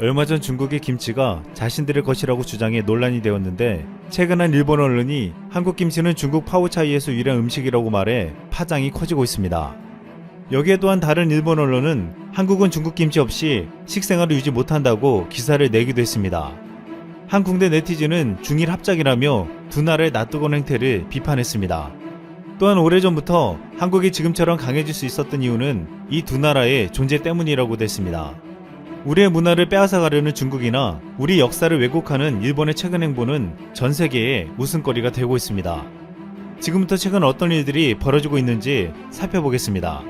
얼마 전 중국의 김치가 자신들의 것이라고 주장해 논란이 되었는데 최근 한 일본 언론이 한국 김치는 중국 파오차이에서 유래한 음식이라고 말해 파장이 커지고 있습니다. 여기에 또한 다른 일본 언론은 한국은 중국 김치 없이 식생활을 유지 못한다고 기사를 내기도 했습니다. 한 국내 네티즌은 중일 합작이라며 두 나라의 놔두건 행태를 비판했습니다. 또한 오래전부터 한국이 지금처럼 강해질 수 있었던 이유는 이 두 나라의 존재 때문이라고 됐습니다. 우리의 문화를 빼앗아가려는 중국이나 우리 역사를 왜곡하는 일본의 최근 행보는 전 세계에 웃음거리가 되고 있습니다. 지금부터 최근 어떤 일들이 벌어지고 있는지 살펴보겠습니다.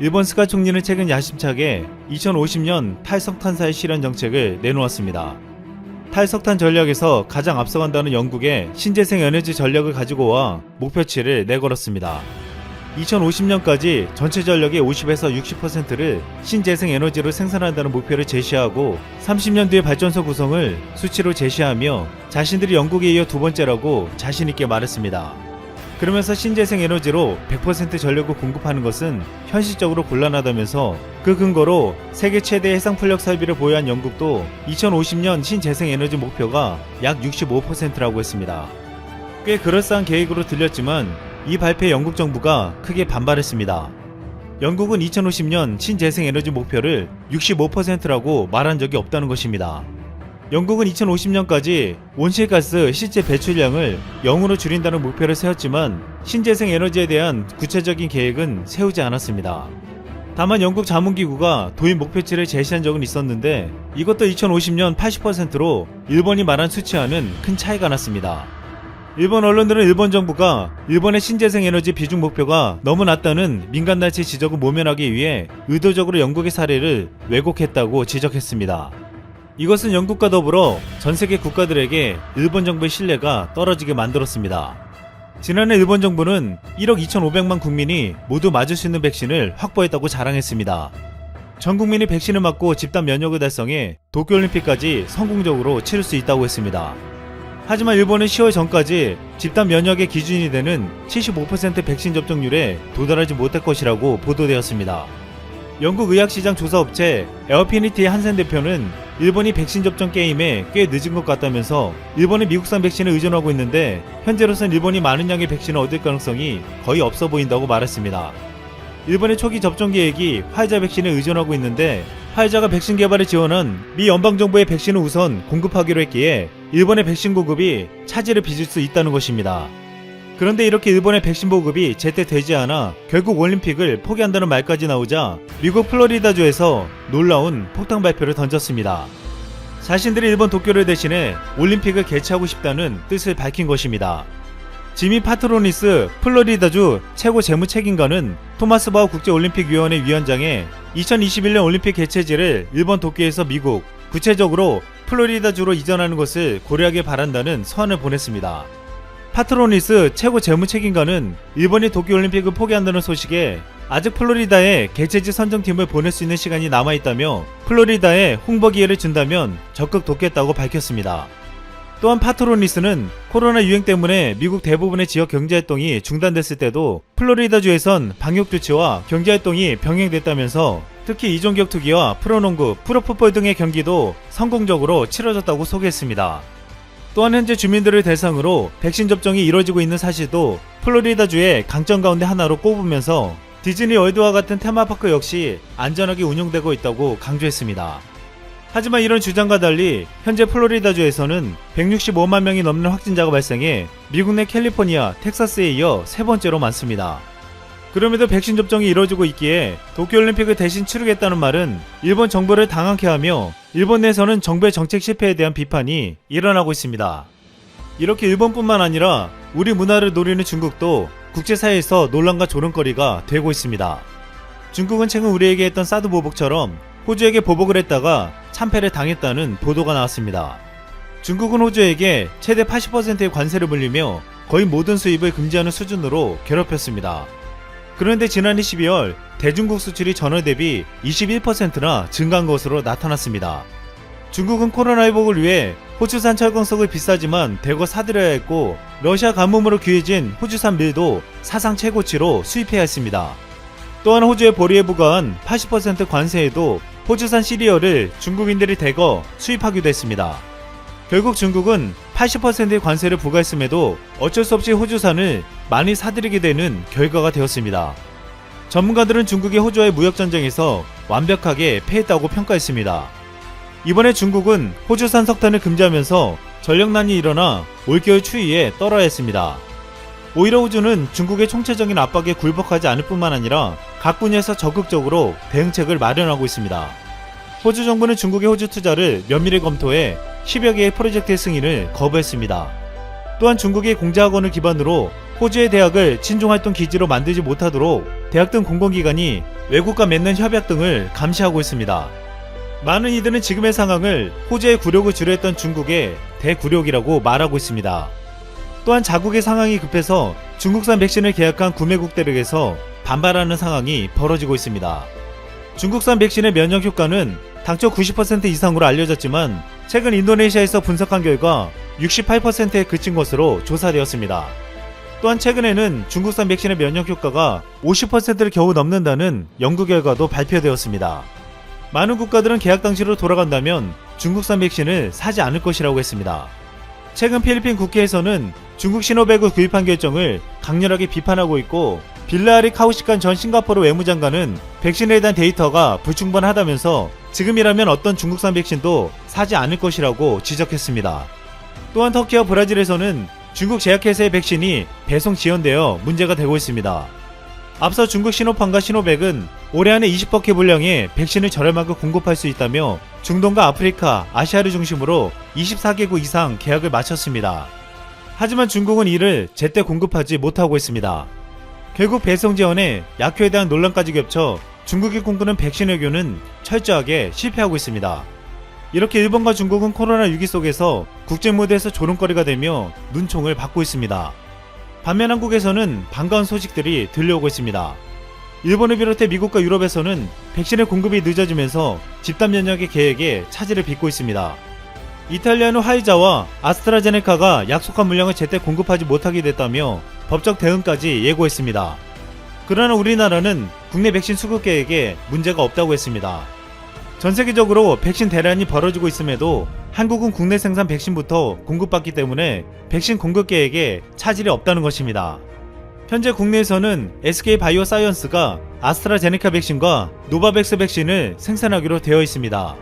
일본 스가 총리는 최근 야심차게 2050년 탈석탄사의 실현 정책을 내놓았습니다. 탈석탄 전략에서 가장 앞서간다는 영국의 신재생 에너지 전략을 가지고 와 목표치를 내걸었습니다. 2050년까지 전체 전력의 50에서 60%를 신재생 에너지로 생산한다는 목표를 제시하고 30년 뒤의 발전소 구성을 수치로 제시하며 자신들이 영국에 이어 두 번째라고 자신있게 말했습니다. 그러면서 신재생 에너지로 100% 전력을 공급하는 것은 현실적으로 곤란하다면서 그 근거로 세계 최대 해상 풍력 설비를 보유한 영국도 2050년 신재생 에너지 목표가 약 65%라고 했습니다. 꽤 그럴싸한 계획으로 들렸지만 이 발표에 영국 정부가 크게 반발했습니다. 영국은 2050년 신재생 에너지 목표를 65%라고 말한 적이 없다는 것입니다. 영국은 2050년까지 온실가스 실제 배출량을 0으로 줄인다는 목표를 세웠지만 신재생 에너지에 대한 구체적인 계획은 세우지 않았습니다. 다만 영국 자문기구가 도입 목표치를 제시한 적은 있었는데 이것도 2050년 80%로 일본이 말한 수치와는 큰 차이가 났습니다. 일본 언론들은 일본 정부가 일본의 신재생 에너지 비중 목표가 너무 낮다는 민간 단체 지적을 모면하기 위해 의도적으로 영국의 사례를 왜곡했다고 지적했습니다. 이것은 영국과 더불어 전 세계 국가들에게 일본 정부의 신뢰가 떨어지게 만들었습니다. 지난해 일본 정부는 1억 2,500만 국민이 모두 맞을 수 있는 백신을 확보했다고 자랑했습니다. 전 국민이 백신을 맞고 집단 면역을 달성해 도쿄올림픽까지 성공적으로 치를 수 있다고 했습니다. 하지만 일본은 10월 전까지 집단 면역의 기준이 되는 75% 백신 접종률에 도달하지 못할 것이라고 보도되었습니다. 영국 의학시장 조사업체 에어피니티 한센 대표는 일본이 백신 접종 게임에 꽤 늦은 것 같다면서 일본은 미국산 백신을 의존하고 있는데 현재로선 일본이 많은 양의 백신을 얻을 가능성이 거의 없어 보인다고 말했습니다. 일본의 초기 접종 계획이 화이자 백신에 의존하고 있는데 화이자가 백신 개발에 지원한 미 연방정부의 백신을 우선 공급하기로 했기에 일본의 백신 공급이 차질을 빚을 수 있다는 것입니다. 그런데 이렇게 일본의 백신 보급이 제때 되지 않아 결국 올림픽을 포기한다는 말까지 나오자 미국 플로리다주에서 놀라운 폭탄 발표를 던졌습니다. 자신들이 일본 도쿄를 대신해 올림픽을 개최하고 싶다는 뜻을 밝힌 것입니다. 지미 파트로니스 플로리다주 최고 재무 책임관은 토마스 바우 국제올림픽위원회 위원장에 2021년 올림픽 개최지를 일본 도쿄에서 미국, 구체적으로 플로리다주로 이전하는 것을 고려하길 바란다는 서한을 보냈습니다. 파트로니스 최고 재무 책임관은 일본이 도쿄올림픽을 포기한다는 소식에 아직 플로리다에 개최지 선정팀을 보낼 수 있는 시간이 남아있다며 플로리다에 홍보 기회를 준다면 적극 돕겠다고 밝혔습니다. 또한 파트로니스는 코로나 유행 때문에 미국 대부분의 지역 경제활동이 중단됐을 때도 플로리다주에선 방역조치와 경제활동이 병행됐다면서 특히 이종격 투기와 프로농구, 프로풋볼 등의 경기도 성공적으로 치러졌다고 소개했습니다. 또한 현재 주민들을 대상으로 백신 접종이 이뤄지고 있는 사실도 플로리다주의 강점 가운데 하나로 꼽으면서 디즈니 월드와 같은 테마파크 역시 안전하게 운영되고 있다고 강조했습니다. 하지만 이런 주장과 달리 현재 플로리다주에서는 165만 명이 넘는 확진자가 발생해 미국 내 캘리포니아, 텍사스에 이어 세 번째로 많습니다. 그럼에도 백신 접종이 이뤄지고 있기에 도쿄올림픽을 대신 치르겠다는 말은 일본 정부를 당황케 하며 일본 내에서는 정부의 정책 실패에 대한 비판이 일어나고 있습니다. 이렇게 일본뿐만 아니라 우리 문화를 노리는 중국도 국제사회에서 논란과 조롱거리가 되고 있습니다. 중국은 최근 우리에게 했던 사드 보복처럼 호주에게 보복을 했다가 참패를 당했다는 보도가 나왔습니다. 중국은 호주에게 최대 80%의 관세를 물리며 거의 모든 수입을 금지하는 수준으로 괴롭혔습니다. 그런데 지난해 12월 대중국 수출이 전월 대비 21%나 증가한 것으로 나타났습니다. 중국은 코로나 회복을 위해 호주산 철광석을 비싸지만 대거 사들여야 했고 러시아 가뭄으로 귀해진 호주산 밀도 사상 최고치로 수입해야 했습니다. 또한 호주의 보리에 부과한 80% 관세에도 호주산 시리얼을 중국인들이 대거 수입하기도 했습니다. 결국 중국은 80%의 관세를 부과했음에도 어쩔 수 없이 호주산을 많이 사들이게 되는 결과가 되었습니다. 전문가들은 중국의 호주와의 무역 전쟁에서 완벽하게 패했다고 평가했습니다. 이번에 중국은 호주산 석탄을 금지하면서 전력난이 일어나 올겨울 추위에 떨어야 했습니다. 오히려 호주는 중국의 총체적인 압박에 굴복하지 않을 뿐만 아니라 각 분야에서 적극적으로 대응책을 마련하고 있습니다. 호주 정부는 중국의 호주 투자를 면밀히 검토해 10여 개의 프로젝트의 승인을 거부했습니다. 또한 중국의 공자학원을 기반으로 호주의 대학을 친중활동 기지로 만들지 못하도록 대학 등 공공기관이 외국과 맺는 협약 등을 감시하고 있습니다. 많은 이들은 지금의 상황을 호주의 굴욕을 주려했던 중국의 대굴욕이라고 말하고 있습니다. 또한 자국의 상황이 급해서 중국산 백신을 계약한 구매국 대륙에서 반발하는 상황이 벌어지고 있습니다. 중국산 백신의 면역 효과는 당초 90% 이상으로 알려졌지만 최근 인도네시아에서 분석한 결과 68%에 그친 것으로 조사되었습니다. 또한 최근에는 중국산 백신의 면역 효과가 50%를 겨우 넘는다는 연구 결과도 발표되었습니다. 많은 국가들은 계약 당시로 돌아간다면 중국산 백신을 사지 않을 것이라고 했습니다. 최근 필리핀 국회에서는 중국 시노백을 구입한 결정을 강렬하게 비판하고 있고 빌라리 카우시칸 전 싱가포르 외무장관은 백신에 대한 데이터가 불충분하다면서 지금이라면 어떤 중국산 백신도 사지 않을 것이라고 지적했습니다. 또한 터키와 브라질에서는 중국 제약회사의 백신이 배송 지연되어 문제가 되고 있습니다. 앞서 중국 시노판과 시노백은 올해 안에 20버켓 분량의 백신을 저렴하게 공급할 수 있다며 중동과 아프리카, 아시아를 중심으로 24개국 이상 계약을 마쳤습니다. 하지만 중국은 이를 제때 공급하지 못하고 있습니다. 결국 배송 지원에 약효에 대한 논란까지 겹쳐 중국이 꿈꾸는 백신 외교는 철저하게 실패하고 있습니다. 이렇게 일본과 중국은 코로나 위기 속에서 국제 무대에서 조롱거리가 되며 눈총을 받고 있습니다. 반면 한국에서는 반가운 소식들이 들려오고 있습니다. 일본을 비롯해 미국과 유럽에서는 백신의 공급이 늦어지면서 집단 면역의 계획에 차질을 빚고 있습니다. 이탈리아는 화이자와 아스트라제네카가 약속한 물량을 제때 공급하지 못하게 됐다며 법적 대응까지 예고했습니다. 그러나 우리나라는 국내 백신 수급 계획에 문제가 없다고 했습니다. 전 세계적으로 백신 대란이 벌어지고 있음에도 한국은 국내 생산 백신부터 공급받기 때문에 백신 공급 계획에 차질이 없다는 것입니다. 현재 국내에서는 SK 바이오 사이언스가 아스트라제네카 백신과 노바백스 백신을 생산하기로 되어 있습니다.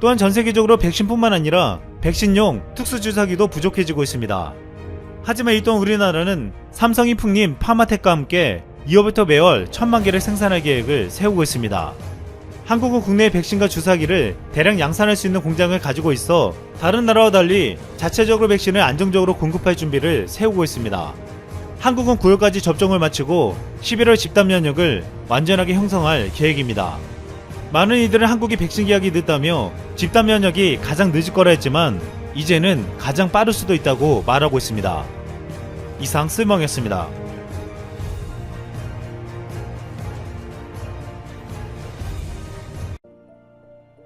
또한 전 세계적으로 백신뿐만 아니라 백신용 특수주사기도 부족해지고 있습니다. 하지만 이 또한 우리나라는 삼성이 풍림 파마텍과 함께 2월부터 매월 천만 개를 생산할 계획을 세우고 있습니다. 한국은 국내 백신과 주사기를 대량 양산할 수 있는 공장을 가지고 있어 다른 나라와 달리 자체적으로 백신을 안정적으로 공급할 준비를 세우고 있습니다. 한국은 9월까지 접종을 마치고 11월 집단 면역을 완전하게 형성할 계획입니다. 많은 이들은 한국이 백신 계약이 늦다며 집단 면역이 가장 늦을 거라 했지만 이제는 가장 빠를 수도 있다고 말하고 있습니다. 이상 쓸멍이었습니다.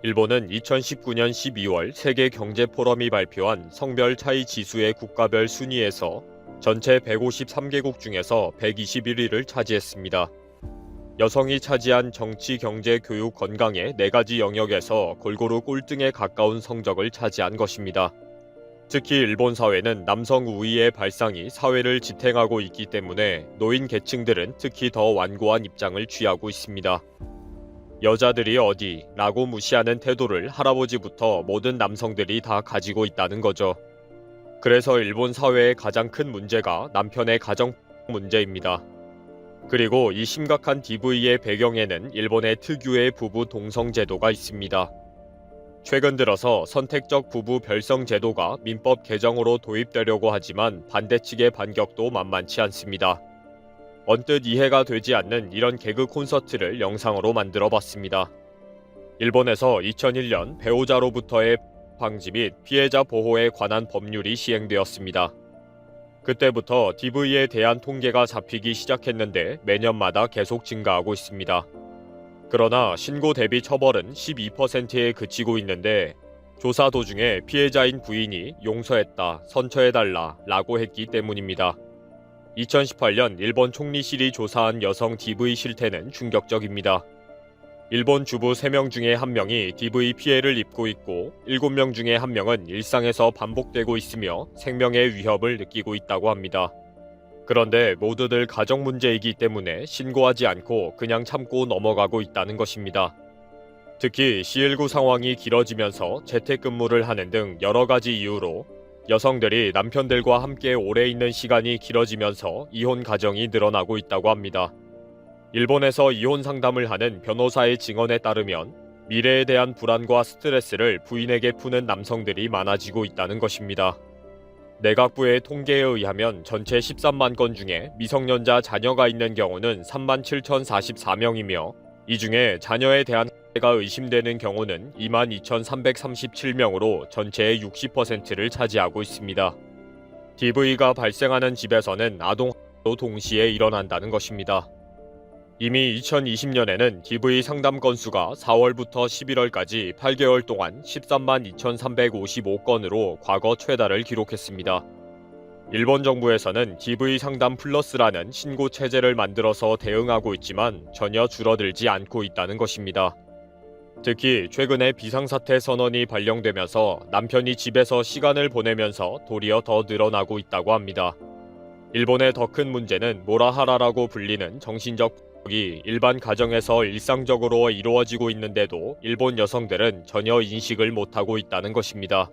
일본은 2019년 12월 세계 경제 포럼이 발표한 성별 차이 지수의 국가별 순위에서 전체 153개국 중에서 121위를 차지했습니다. 여성이 차지한 정치, 경제, 교육, 건강의 네 가지 영역에서 골고루 꼴등에 가까운 성적을 차지한 것입니다. 특히 일본 사회는 남성 우위의 발상이 사회를 지탱하고 있기 때문에 노인 계층들은 특히 더 완고한 입장을 취하고 있습니다. 여자들이 어디 라고 무시하는 태도를 할아버지부터 모든 남성들이 다 가지고 있다는 거죠. 그래서 일본 사회의 가장 큰 문제가 남편의 가정 문제입니다. 그리고 이 심각한 DV의 배경에는 일본의 특유의 부부 동성 제도가 있습니다. 최근 들어서 선택적 부부 별성 제도가 민법 개정으로 도입되려고 하지만 반대 측의 반격도 만만치 않습니다. 언뜻 이해가 되지 않는 이런 개그 콘서트를 영상으로 만들어 봤습니다. 일본에서 2001년 배우자로부터의 방지 및 피해자 보호에 관한 법률이 시행되었습니다. 그때부터 DV에 대한 통계가 잡히기 시작했는데 매년마다 계속 증가하고 있습니다. 그러나 신고 대비 처벌은 12%에 그치고 있는데 조사 도중에 피해자인 부인이 용서했다, 선처해달라 라고 했기 때문입니다. 2018년 일본 총리실이 조사한 여성 DV 실태는 충격적입니다. 일본 주부 3명 중에 1명이 DV 피해를 입고 있고 7명 중에 1명은 일상에서 반복되고 있으며 생명의 위협을 느끼고 있다고 합니다. 그런데 모두들 가정 문제이기 때문에 신고하지 않고 그냥 참고 넘어가고 있다는 것입니다. 특히 C19 상황이 길어지면서 재택근무를 하는 등 여러 가지 이유로 여성들이 남편들과 함께 오래 있는 시간이 길어지면서 이혼 가정이 늘어나고 있다고 합니다. 일본에서 이혼 상담을 하는 변호사의 증언에 따르면 미래에 대한 불안과 스트레스를 부인에게 푸는 남성들이 많아지고 있다는 것입니다. 내각부의 통계에 의하면 전체 13만 건 중에 미성년자 자녀가 있는 경우는 3만 7,044명이며 이 중에 자녀에 대한 가 의심되는 경우는 2만 2,337명으로 전체의 60%를 차지하고 있습니다. DV가 발생하는 집에서는 아동 도 동시에 일어난다는 것입니다. 이미 2020년에는 DV 상담 건수가 4월부터 11월까지 8개월 동안 13만 2,355건으로 과거 최다를 기록했습니다. 일본 정부에서는 DV 상담 플러스라는 신고 체제를 만들어서 대응하고 있지만 전혀 줄어들지 않고 있다는 것입니다. 특히 최근에 비상사태 선언이 발령되면서 남편이 집에서 시간을 보내면서 도리어 더 늘어나고 있다고 합니다. 일본의 더 큰 문제는 모라하라라고 불리는 정신적 이 일반 가정에서 일상적으로 이루어지고 있는데도 일본 여성들은 전혀 인식을 못하고 있다는 것입니다.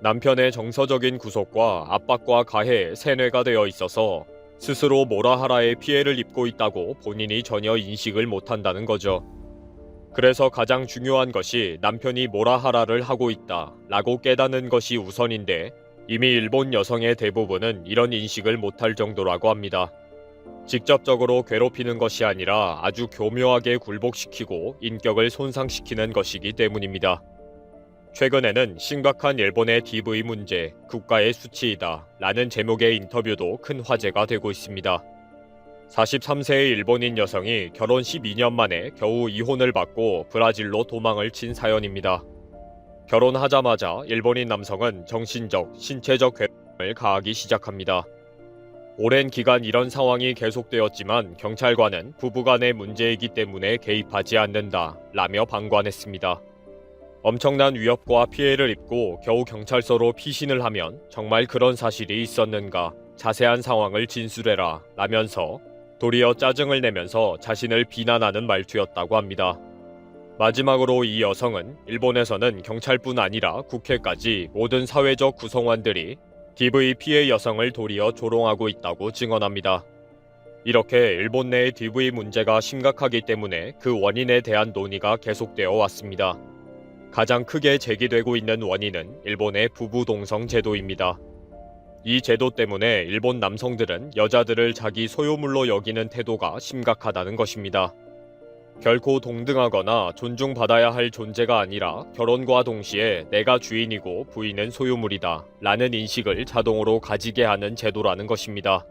남편의 정서적인 구속과 압박과 가해에 세뇌가 되어 있어서 스스로 모라하라의 피해를 입고 있다고 본인이 전혀 인식을 못한다는 거죠. 그래서 가장 중요한 것이 남편이 모라하라를 하고 있다 라고 깨닫는 것이 우선인데 이미 일본 여성의 대부분은 이런 인식을 못할 정도라고 합니다. 직접적으로 괴롭히는 것이 아니라 아주 교묘하게 굴복시키고 인격을 손상시키는 것이기 때문입니다. 최근에는 심각한 일본의 DV 문제, 국가의 수치이다 라는 제목의 인터뷰도 큰 화제가 되고 있습니다. 43세의 일본인 여성이 결혼 12년 만에 겨우 이혼을 받고 브라질로 도망을 친 사연입니다. 결혼하자마자 일본인 남성은 정신적, 신체적 괴롭힘을 가하기 시작합니다. 오랜 기간 이런 상황이 계속되었지만 경찰관은 부부간의 문제이기 때문에 개입하지 않는다 라며 방관했습니다. 엄청난 위협과 피해를 입고 겨우 경찰서로 피신을 하면 정말 그런 사실이 있었는가 자세한 상황을 진술해라 라면서 도리어 짜증을 내면서 자신을 비난하는 말투였다고 합니다. 마지막으로 이 여성은 일본에서는 경찰뿐 아니라 국회까지 모든 사회적 구성원들이 DV 피해 여성을 도리어 조롱하고 있다고 증언합니다. 이렇게 일본 내의 DV 문제가 심각하기 때문에 그 원인에 대한 논의가 계속되어 왔습니다. 가장 크게 제기되고 있는 원인은 일본의 부부 동성 제도입니다. 이 제도 때문에 일본 남성들은 여자들을 자기 소유물로 여기는 태도가 심각하다는 것입니다. 결코 동등하거나 존중받아야 할 존재가 아니라 결혼과 동시에 내가 주인이고 부인은 소유물이다 라는 인식을 자동으로 가지게 하는 제도라는 것입니다.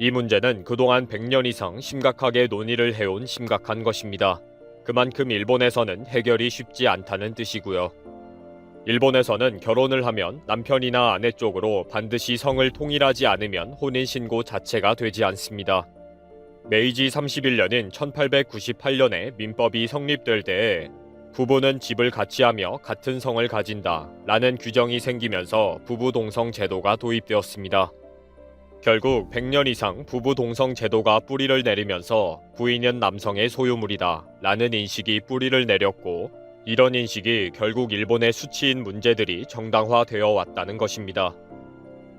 이 문제는 그동안 100년 이상 심각하게 논의를 해온 심각한 것입니다. 그만큼 일본에서는 해결이 쉽지 않다는 뜻이고요. 일본에서는 결혼을 하면 남편이나 아내 쪽으로 반드시 성을 통일하지 않으면 혼인신고 자체가 되지 않습니다. 메이지 31년인 1898년에 민법이 성립될 때에 부부는 집을 같이 하며 같은 성을 가진다 라는 규정이 생기면서 부부 동성 제도가 도입되었습니다. 결국 100년 이상 부부 동성 제도가 뿌리를 내리면서 부인은 남성의 소유물이다 라는 인식이 뿌리를 내렸고 이런 인식이 결국 일본의 수치인 문제들이 정당화되어 왔다는 것입니다.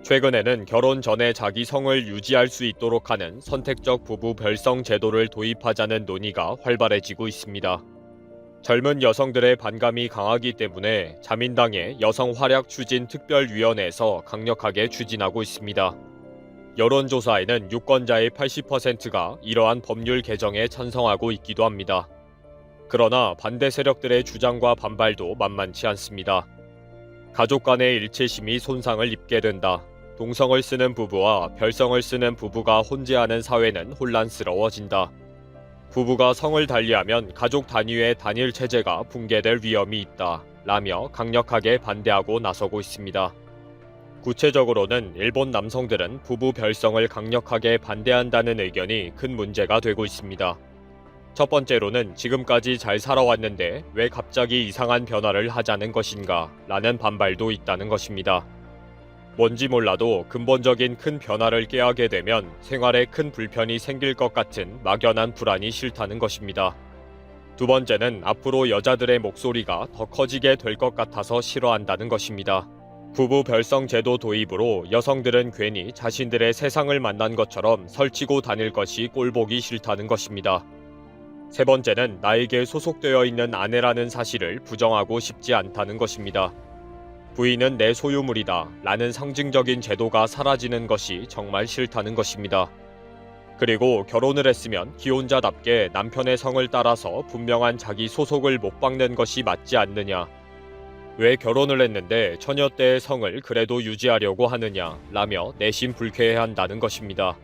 최근에는 결혼 전에 자기 성을 유지할 수 있도록 하는 선택적 부부 별성 제도를 도입하자는 논의가 활발해지고 있습니다. 젊은 여성들의 반감이 강하기 때문에 자민당의 여성 활약 추진 특별위원회에서 강력하게 추진하고 있습니다. 여론조사에는 유권자의 80%가 이러한 법률 개정에 찬성하고 있기도 합니다. 그러나 반대 세력들의 주장과 반발도 만만치 않습니다. 가족 간의 일체심이 손상을 입게 된다. 동성을 쓰는 부부와 별성을 쓰는 부부가 혼재하는 사회는 혼란스러워진다. 부부가 성을 달리하면 가족 단위의 단일 체제가 붕괴될 위험이 있다. 라며 강력하게 반대하고 나서고 있습니다. 구체적으로는 일본 남성들은 부부 별성을 강력하게 반대한다는 의견이 큰 문제가 되고 있습니다. 첫 번째로는 지금까지 잘 살아왔는데 왜 갑자기 이상한 변화를 하자는 것인가 라는 반발도 있다는 것입니다. 뭔지 몰라도 근본적인 큰 변화를 깨하게 되면 생활에 큰 불편이 생길 것 같은 막연한 불안이 싫다는 것입니다. 두 번째는 앞으로 여자들의 목소리가 더 커지게 될 것 같아서 싫어한다는 것입니다. 부부 별성 제도 도입으로 여성들은 괜히 자신들의 세상을 만난 것처럼 설치고 다닐 것이 꼴보기 싫다는 것입니다. 세 번째는 나에게 소속되어 있는 아내라는 사실을 부정하고 싶지 않다는 것입니다. 부인은 내 소유물이다 라는 상징적인 제도가 사라지는 것이 정말 싫다는 것입니다. 그리고 결혼을 했으면 기혼자답게 남편의 성을 따라서 분명한 자기 소속을 못 박는 것이 맞지 않느냐. 왜 결혼을 했는데 처녀 때의 성을 그래도 유지하려고 하느냐 라며 내심 불쾌해한다는 것입니다.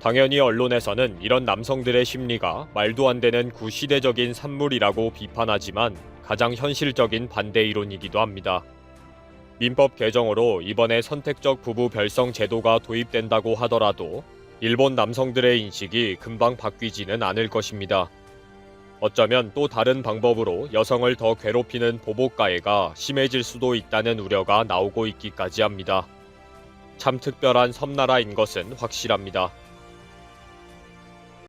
당연히 언론에서는 이런 남성들의 심리가 말도 안 되는 구시대적인 산물이라고 비판하지만 가장 현실적인 반대 이론이기도 합니다. 민법 개정으로 이번에 선택적 부부 별성 제도가 도입된다고 하더라도 일본 남성들의 인식이 금방 바뀌지는 않을 것입니다. 어쩌면 또 다른 방법으로 여성을 더 괴롭히는 보복 가해가 심해질 수도 있다는 우려가 나오고 있기까지 합니다. 참 특별한 섬나라인 것은 확실합니다.